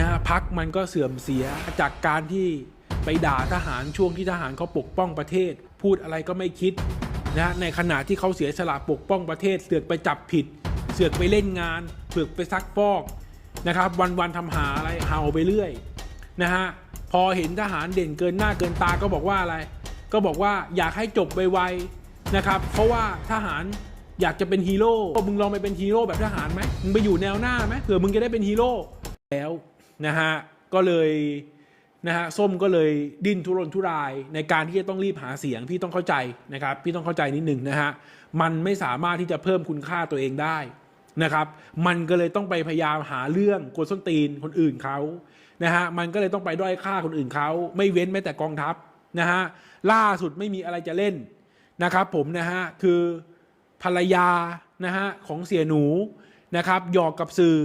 นะฮะพักมันก็เสื่อมเสียจากการที่ไปด่าทหารช่วงที่ทหารเขาปกป้องประเทศ พูดอะไรก็ไม่คิดนะฮะในขณะที่เขาเสียสละปกป้องประเทศ เสือกไปจับผิด เสือกไปเล่นงาน เสือกไปซักฟอกนะครับ วันๆทำหาอะไรเห่าไปเรื่อยนะฮะพอเห็นทหารเด่นเกินหน้าเกินตาก็บอกว่าอะไร ก็บอกว่าอยากให้จบไวๆนะครับเพราะว่าทหารอยากจะเป็นฮีโร่มึงลองไปเป็นฮีโร่แบบทหารไหมมึงไปอยู่แนวหน้าไหมเผื่อมึงจะได้เป็นฮีโร่แล้ว นะฮะก็เลยนะฮะส้มก็เลยดิ้นทุรนทุรายในการที่จะต้องรีบหาเสียงพี่ต้องเข้าใจนะครับ พี่ต้องเข้าใจนิดหนึ่งนะฮะมันไม่สามารถที่จะเพิ่มคุณค่าตัวเองได้นะครับ มันก็เลยต้องไปพยายามหาเรื่องกวนส้นตีนคนอื่นเขานะฮะมันก็เลยต้องไปด้อยค่าคนอื่นเขาไม่เว้นแม้แต่กองทัพนะฮะล่าสุดไม่มีอะไรจะเล่นนะครับ ผมนะฮะคือภรรยานะฮะของเสียหนูนะครับหยอกกับสื่อ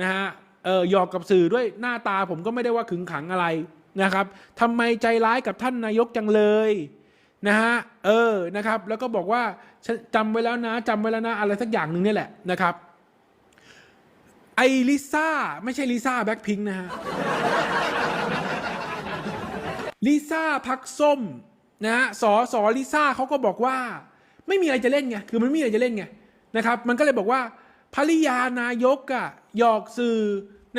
นะฮะ เออหยอกกับสื่อด้วยหน้าตาผมก็ไม่ได้ว่าขึงขังอะไรนะครับทำไมใจร้ายกับท่านนายกจังเลยนะฮะเออนะครับ แล้วก็บอกว่าจำไว้แล้วนะจำไว้แล้วนะอะไรสักอย่างหนึ่งเนี่ยแหละนะครับไอลิซ่าไม่ใช่ลิซ่าแบ็คพิงค์นะฮะลิซ่าพักส้มนะฮะสอสอลิซ่าเขาก็บอกว่า ไม่มีอะไรจะเล่นไงคือมันไม่มีอะไรจะเล่นไงนะครับ มันก็เลยบอกว่าภริยานายกอะหยอกสื่อ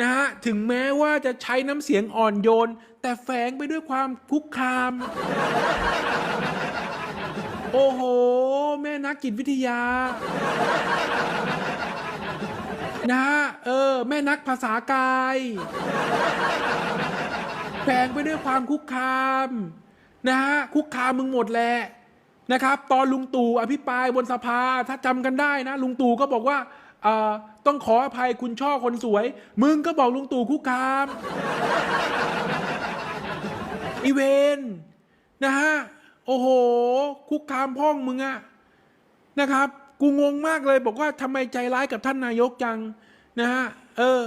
นะฮะถึงแม้ว่าจะใช้น้ำเสียงอ่อนโยน แต่แฝงไปด้วยความคุกคาม โอ้โห แม่นักจิตวิทยา นะฮะเออ แม่นักภาษากาย แฝงไปด้วยความคุกคาม นะฮะคุกคามมึงหมดแหละนะครับ ตอนลุงตู่อภิปรายบนสภาถ้าจำกันได้นะ ลุงตู่ก็บอกว่า ต้องขออภัยคุณช่อคนสวย มึงก็บอกลุงตู่คุกคามอีเวนนะฮะ โอ้โห คุกคามพ่องมึงอะนะครับ กูงงมากเลยบอกว่าทำไมใจร้ายกับท่านนายกจัง นะฮะ เออ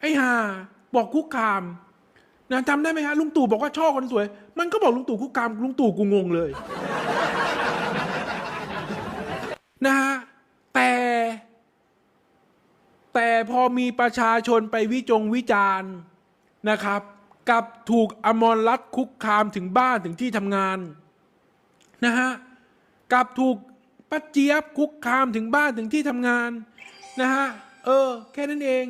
ไอ้ห่า บอกคุกคามนะจำได้ไหมฮะลุงตู่บอกว่าช่อคนสวย มันก็บอกลุงตู่คุกคามลุงตู่กูงงเลย นะฮะ แต่ แต่พอมีประชาชนไปวิจงวิจารณ์นะครับ กับถูกอมรรัตคุกคามถึงบ้านถึงที่ทำงานนะฮะกับถูกป้าเจี๊ยบคุกคามถึงบ้านถึงที่ทำงานนะฮะเออ แค่นั้นเอง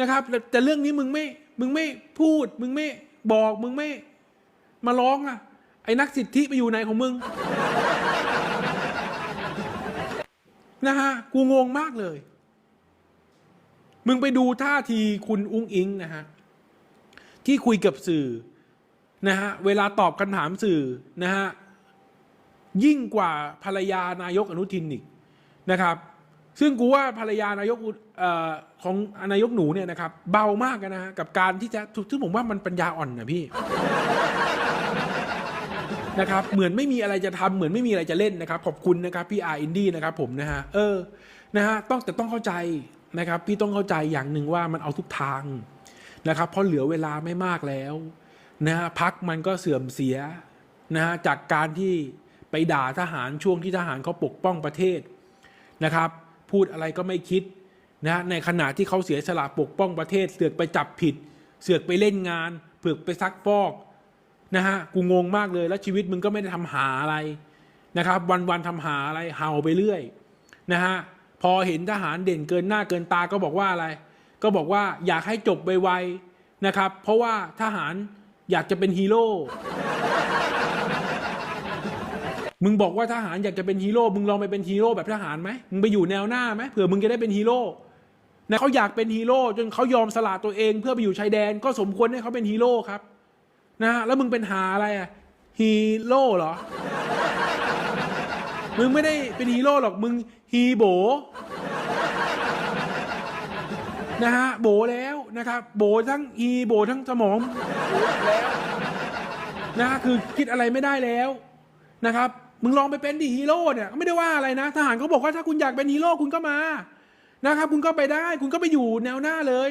นะครับ แต่แต่เรื่องนี้มึงไม่มึงไม่พูด มึงไม่บอกมึงไม่มาร้องอะ ไอ้นักสิทธิไปอยู่ไหนของมึงนะฮะกูงงมากเลย มึงไปดูท่าทีคุณอุ้งอิงนะฮะที่คุยกับสื่อนะฮะเวลาตอบคำถามสื่อนะฮะยิ่งกว่าภรรยานายกอนุทินอีกนะครับ ซึ่งกูว่าภรรยานายกออของนายกหนูเนี่ยนะครับ เบามากนะฮะกับการที่จะซึ่งผมว่ามันปัญญาอ่อนนะพี่นะครับเหมือนไม่มีอะไรจะทำเหมือนไม่มีอะไรจะเล่นนะครับ ขอบคุณนะครับพี่อาร์อินดี้นะครับผมนะฮะเออนะฮะต้องแต่ต้องเข้าใจ นะครับ พี่ต้องเข้าใจอย่างหนึ่งว่ามันเอาทุกทางนะครับเพราะเหลือเวลาไม่มากแล้วนะฮะพักมันก็เสื่อมเสียนะฮะจากการที่ไปด่าทหารช่วงที่ทหารเขาปกป้องประเทศนะครับ พูดอะไรก็ไม่คิดนะฮะในขณะที่เขาเสียสละปกป้องประเทศ เสือกไปจับผิด เสือกไปเล่นงานเผือกไปซักฟอกนะฮะกูงงมากเลยแล้วชีวิตมึงก็ไม่ได้ทำหาอะไรนะครับ วันๆทำหาอะไรเห่าไปเรื่อยนะฮะ พอเห็นทหารเด่นเกินหน้าเกินตาก็บอกว่าอะไร ก็บอกว่าอยากให้จบไวๆนะครับ เพราะว่าทหารอยากจะเป็นฮีโร่มึงบอกว่าทหารอยากจะเป็นฮีโร่มึงลองไปเป็นฮีโร่แบบทหารไหมมึงไปอยู่แนวหน้าไหมเผื่อมึงจะได้เป็นฮีโร่นะเขาอยากเป็นฮีโร่จนเขายอมสละตัวเองเพื่อไปอยู่ชายแดน ก็สมควรให้เขาเป็นฮีโร่ครับ นะฮะแล้วมึงเป็นหาอะไรอะฮีโร่เหรอ มึงไม่ได้เป็นฮีโร่หรอกมึงฮีโบนะฮะโบแล้วนะครับ โบทั้งฮีโบทั้งสมองแล้วนะฮะคือคิดอะไรไม่ได้แล้วนะครับ มึงลองไปเป็นดิฮีโร่เนี่ยก็ไม่ได้ว่าอะไรนะ ทหารเขาบอกว่าถ้าคุณอยากเป็นฮีโร่คุณก็มานะครับ คุณก็ไปได้ คุณก็ไปอยู่แนวหน้าเลย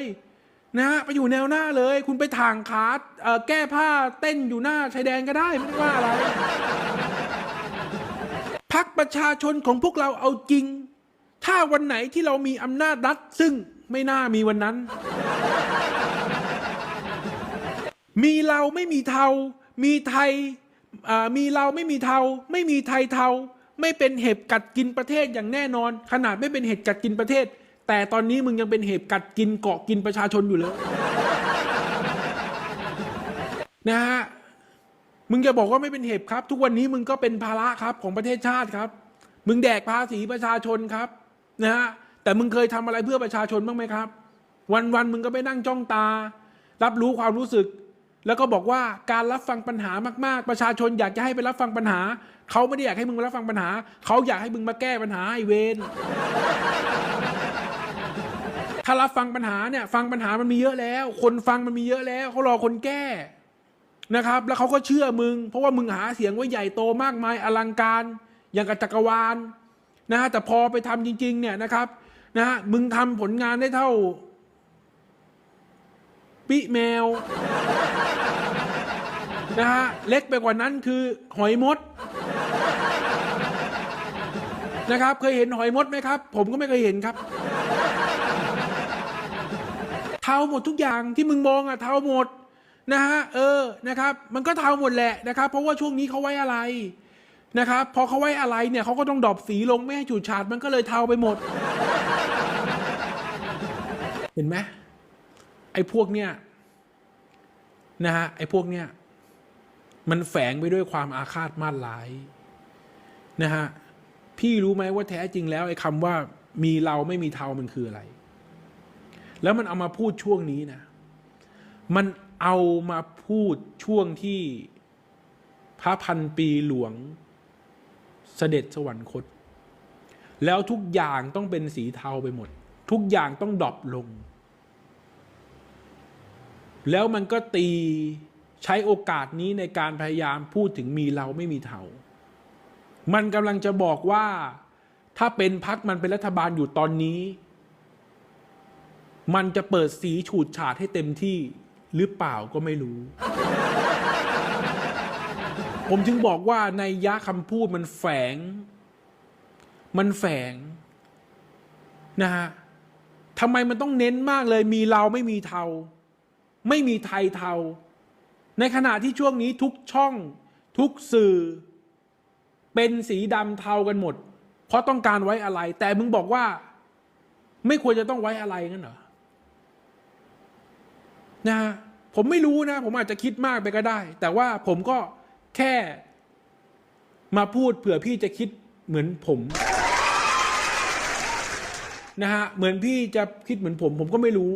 นะฮะไปอยู่แนวหน้าเลย คุณไปถ่างขาเอ่อแก้ผ้าเต้นอยู่หน้าชายแดนก็ได้ไม่ได้ว่าอะไร พักประชาชนของพวกเราเอาจริง ถ้าวันไหนที่เรามีอำนาจรัฐซึ่งไม่น่ามีวันนั้น มีเราไม่มีเทา มีไทยอ่ามีเราไม่มีเทา ไม่มีไทยเทา ไม่เป็นเห็บกัดกินประเทศอย่างแน่นอน ขนาดไม่เป็นเห็บกัดกินประเทศ แต่ตอนนี้มึงยังเป็นเห็บกัดกินเกาะกินประชาชนอยู่เลยนะฮะ มึงจะบอกว่าไม่เป็นเห็บครับ ทุกวันนี้มึงก็เป็นภาระครับของประเทศชาติครับ มึงแดกภาษีประชาชนครับนะฮะแต่มึงเคยทำอะไรเพื่อประชาชนบ้างไหมครับ วันวันมึงก็ไปนั่งจ้องตา รับรู้ความรู้สึก แล้วก็บอกว่าการรับฟังปัญหามากๆ ประชาชนอยากจะให้ไปรับฟังปัญหา เขาไม่ได้อยากให้มึงรับฟังปัญหา เขาอยากให้มึงมาแก้ปัญหาไอเวนถ้ารับฟังปัญหาเนี่ย ฟังปัญหามันมีเยอะแล้ว คนฟังมันมีเยอะแล้วเขารอคนแก้ นะครับ แล้วเขาก็เชื่อมึง เพราะว่ามึงหาเสียงไว้ใหญ่โตมากมายอลังการ อย่างกับจักรวาลนะฮะแต่พอไปทำจริง ๆ เนี่ยนะครับนะฮะมึงทำผลงานได้เท่า ปิแมวนะฮะเล็กไปกว่านั้นคือหอยมดนะครับ เคยเห็นหอยมดไหมครับ ผมก็ไม่เคยเห็นครับเท่าหมดทุกอย่างที่มึงมองอะเท่าหมด นะฮะเออนะครับ มันก็เทาหมดแหละนะครับ เพราะว่าช่วงนี้เขาไว้อะไรนะครับพอเขาไว้อะไรเนี่ยเขาก็ต้องดรอปสีลงไม่ให้ฉูดฉาดมันก็เลยเทาไปหมด เห็นไหมไอ้พวกเนี่ยนะฮะไอ้พวกเนี่ยมันแฝงไปด้วยความอาฆาตมาดร้ายนะฮะพี่รู้ไหมว่าแท้จริงแล้วไอ้คำว่ามีเราไม่มีเทามันคืออะไร แล้วมันเอามาพูดช่วงนี้นะ มัน เอามาพูดช่วงที่พระพันปีหลวงเสด็จสวรรคต แล้วทุกอย่างต้องเป็นสีเทาไปหมด ทุกอย่างต้องดรอปลง แล้วมันก็ตีใช้โอกาสนี้ในการพยายามพูดถึงมีเราไม่มีเทามันกำลังจะบอกว่าถ้าเป็นพักมันเป็นรัฐบาลอยู่ตอนนี้ มันจะเปิดสีฉูดฉาดให้เต็มที่ หรือเปล่าก็ไม่รู้ ผมจึงบอกว่าในยะคำพูดมันแฝง มันแฝงนะฮะทำไมมันต้องเน้นมากเลย มีเราไม่มีเทา ไม่มีไทยเทา ในขณะที่ช่วงนี้ทุกช่อง ทุกสื่อ เป็นสีดำเทากันหมด เพราะต้องการไว้อะไร แต่มึงบอกว่า ไม่ควรจะต้องไว้อะไรงั้นเหรอนะฮะ ผมไม่รู้นะ ผมอาจจะคิดมากไปก็ได้ แต่ว่าผมก็แค่มาพูดเผื่อพี่จะคิดเหมือนผมนะฮะเหมือนพี่จะคิดเหมือนผม ผมก็ไม่รู้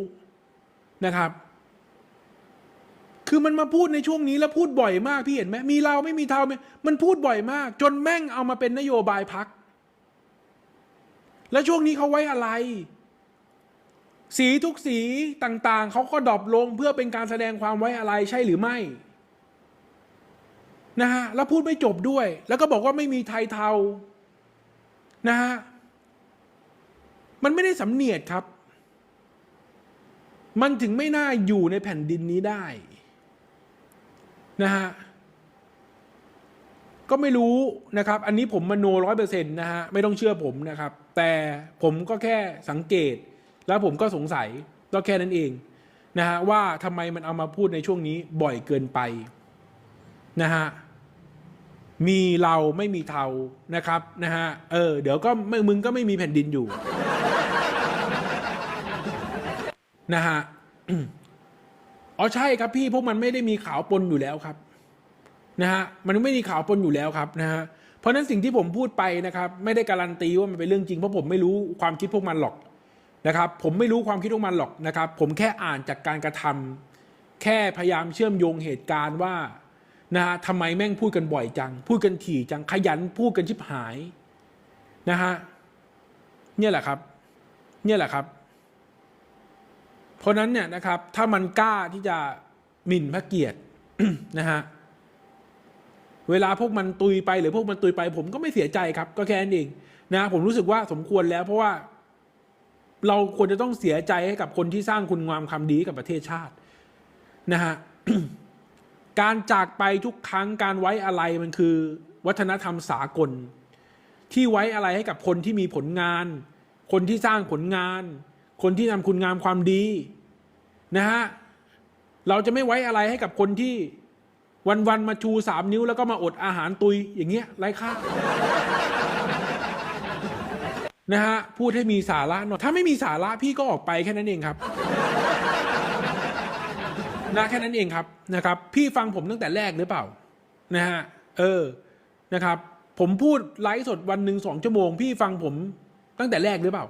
นะครับ คือมันมาพูดในช่วงนี้แล้วพูดบ่อยมากพี่เห็นไหมมีเราไม่มีเทาไหมมันพูดบ่อยมาก จนแม่งเอามาเป็นนโยบายพัก แล้วช่วงนี้เขาไว้อะไร สีทุกสีต่างๆ เขาก็ดรอปลงเพื่อเป็นการแสดงความไว้อะไรใช่หรือไม่นะฮะแล้วพูดไม่จบด้วย แล้วก็บอกว่าไม่มีไทยเทานะฮะมันไม่ได้สำเนียดครับ มันถึงไม่น่าอยู่ในแผ่นดินนี้ได้นะฮะก็ไม่รู้นะครับ อันนี้ผมมโนร้อยเปอร์เซ็นต์นะฮะไม่ต้องเชื่อผมนะครับ แต่ผมก็แค่สังเกต แล้วผมก็สงสัยก็แค่นั้นเองนะฮะว่าทำไมมันเอามาพูดในช่วงนี้บ่อยเกินไปนะฮะมีเราไม่มีเทานะครับนะฮะเออเดี๋ยวก็ไม่มึงก็ไม่มีแผ่นดินอยู่นะฮะอ๋อใช่ครับพี่พวกมันไม่ได้มีขาวปนอยู่แล้วครับนะฮะมันไม่มีขาวปนอยู่แล้วครับนะฮะเพราะฉะนั้นสิ่งที่ผมพูดไปนะครับ ไม่ได้การันตีว่ามันเป็นเรื่องจริงเพราะผมไม่รู้ความคิดพวกมันหรอก นะครับผมไม่รู้ความคิดพวกมันหรอกนะครับ ผมแค่อ่านจากการกระทำแค่พยายามเชื่อมโยงเหตุการณ์ว่านะฮะทำไมแม่งพูดกันบ่อยจัง พูดกันถี่จังขยันพูดกันชิบหายนะฮะเนี่ยแหละครับ เนี่ยแหละครับ เพราะนั้นเนี่ยนะครับ ถ้ามันกล้าที่จะหมิ่นพระเกียรตินะฮะเวลาพวกมันตุยไปหรือพวกมันตุยไป ผมก็ไม่เสียใจครับ ก็แค่นั้นเองนะผมรู้สึกว่าสมควรแล้วเพราะว่า เราควรจะต้องเสียใจให้กับคนที่สร้างคุณงามความดีกับประเทศชาตินะฮะการจากไปทุกครั้งการไว้อะไรมันคือ วัฒนธรรมสากล ที่ไว้อะไรให้กับคนที่มีผลงาน คนที่สร้างผลงาน คนที่ทำคุณงามความดีนะฮะเราจะไม่ไว้อะไรให้กับคนที่วันๆมาชูสามนิ้วแล้วก็มาอดอาหารตุยอย่างเงี้ยไร้ค่า นะฮะพูดให้มีสาระหน่อยถ้าไม่มีสาระพี่ก็ออกไปแค่นั้นเองครับนะแค่นั้นเองครับนะครับ พี่ฟังผมตั้งแต่แรกหรือเปล่านะฮะเออนะครับ ผมพูดไลฟ์สดวันหนึ่งสองชั่วโมง พี่ฟังผมตั้งแต่แรกหรือเปล่า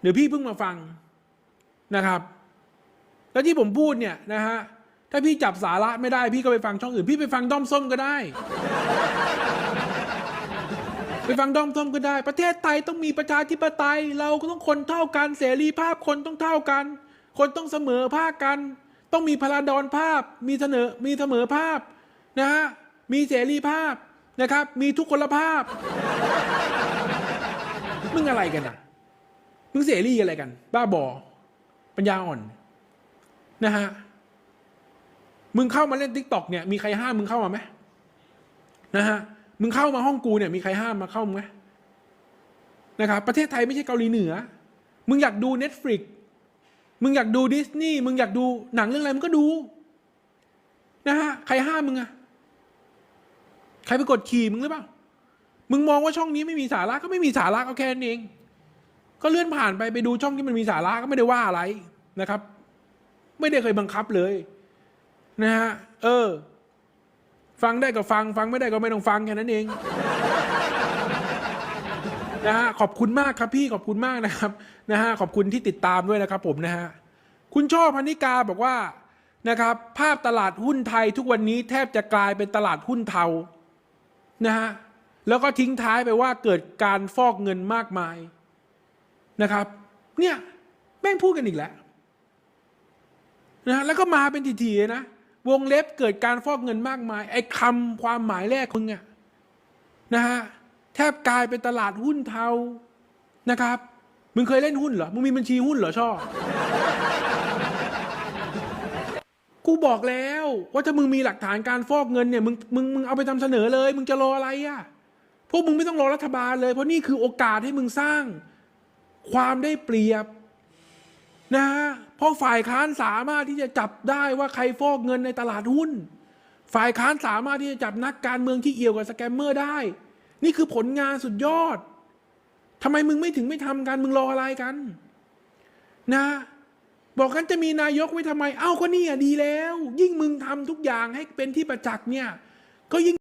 หรือพี่เพิ่งมาฟังนะครับ แล้วที่ผมพูดเนี่ยนะฮะถ้าพี่จับสาระไม่ได้พี่ก็ไปฟังช่องอื่น พี่ไปฟังด้อมส้มก็ได้ ไปฟังด้อมส้มก็ได้ ประเทศไทยต้องมีประชาธิปไตย เราก็ต้องคนเท่ากันเสรีภาพคนต้องเท่ากัน คนต้องเสมอภาคกัน ต้องมีพลาดอนภาพ มีเสนอมีเสมอภาพนะฮะมีเสรีภาพนะครับ มีทุกคนภาพ มึงอะไรกันอะมึงเสรีอะไรกัน บ้าบอ ปัญญาอ่อน นะฮะมึงเข้ามาเล่นทิกตอกเนี่ยมีใครห้ามมึงเข้ามาไหมนะฮะ มึงเข้ามาห้องกูเนี่ยมีใครห้ามมาเข้ามึงไหมนะครับประเทศไทยไม่ใช่เกาหลีเหนือ มึงอยากดู Netflix มึงอยากดูดิสนีย์มึงอยากดูหนังเรื่องอะไรมึงก็ดูนะฮะใครห้ามมึงอะใครไปกดขี่มึงหรือเปล่า มึงมองว่าช่องนี้ไม่มีสาระก็ไม่มีสาระก็แค่นั้นเอง ก็เลื่อนผ่านไปไปดูช่องที่มันมีสาระก็ไม่ได้ว่าอะไรนะครับ ไม่ได้เคยบังคับเลย นะฮะเออ ฟังได้ก็ฟัง ฟังไม่ได้ก็ไม่ต้องฟังแค่นั้นเองนะฮะขอบคุณมากครับพี่ขอบคุณมากนะครับนะฮะขอบคุณที่ติดตามด้วยนะครับผมนะฮะคุณช่อพันิกาบอกว่านะครับ ภาพตลาดหุ้นไทยทุกวันนี้แทบจะกลายเป็นตลาดหุ้นเทานะฮะแล้วก็ทิ้งท้ายไปว่าเกิดการฟอกเงินมากมายนะครับ เนี่ยแม่งพูดกันอีกแล้วนะฮะแล้วก็มาเป็นทีๆนะ วงเล็บเกิดการฟอกเงินมากมาย ไอ้คำความหมายแรกมึงอะนะฮะแทบกลายเป็นตลาดหุ้นเทานะครับ มึงเคยเล่นหุ้นเหรอ มึงมีบัญชีหุ้นเหรอช่อกูบอกแล้วว่าถ้ามึงมีหลักฐานการฟอกเงินเนี่ยมึงมึงมึงเอาไปทำเสนอเลย มึงจะรออะไรอะ่ะพวกมึงไม่ต้องรอรัฐบาลเลย เพราะนี่คือโอกาสให้มึงสร้าง ความได้เปรียบ นะฮะเพราะฝ่ายค้านสามารถที่จะจับได้ว่าใครฟอกเงินในตลาดหุ้น ฝ่ายค้านสามารถที่จะจับนักการเมืองที่เอี่ยวกับสแกมเมอร์ได้ นี่คือผลงานสุดยอดทำไมมึงไม่ถึงไม่ทำกันมึงรออะไรกัน นะ บอกกันจะมีนายกไว้ทำไม เอ้าก็นี่อะดีแล้ว ยิ่งมึงทำทุกอย่างให้เป็นที่ประจักษ์เนี่ย ก็ยิ่ง